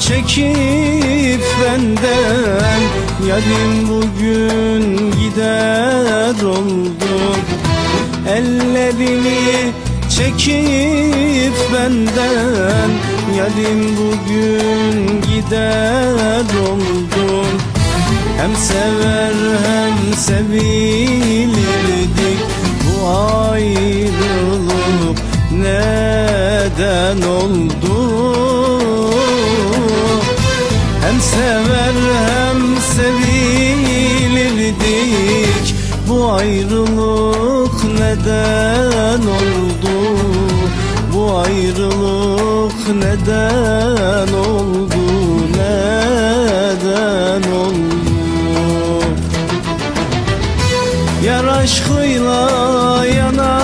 çekip benden Yarim bugün gider oldu. Ellerini çekip benden Yarim bugün gider oldu. Hem sever hem sevilirdik. Bu ayrılık neden oldu? Hem sever hem sevilirdik. Bu ayrılık neden oldu? Bu ayrılık neden oldu? Neden oldu? Yar aşkıyla yana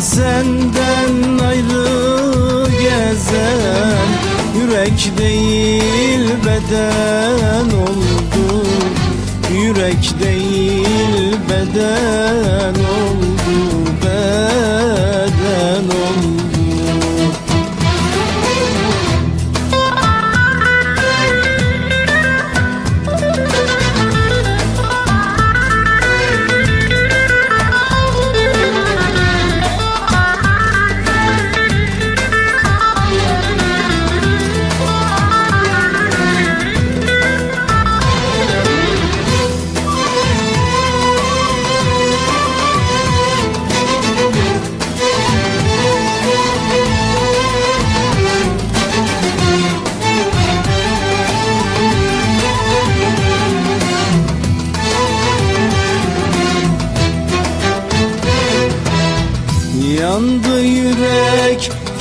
senden ayrı gezen Yürek değil beden oldu. Yürek değil beden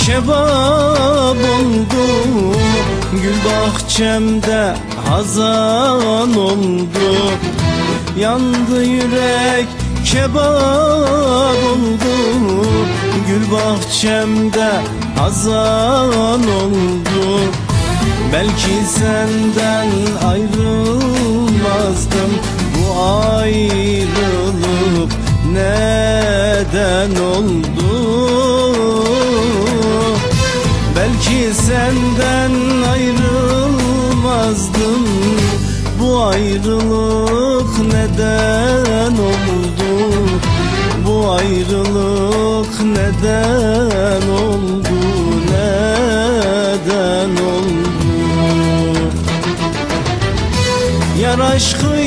kebap oldu. Gül bahçemde hazan oldu. Yandı yürek kebap oldu. Gül bahçemde hazan oldu. Belki senden ayrılmazdım. Bu ayrılık neden oldu ayrılmazdım Bu ayrılık neden oldu? Bu ayrılık neden oldu? Neden oldu? Yar aşkıyla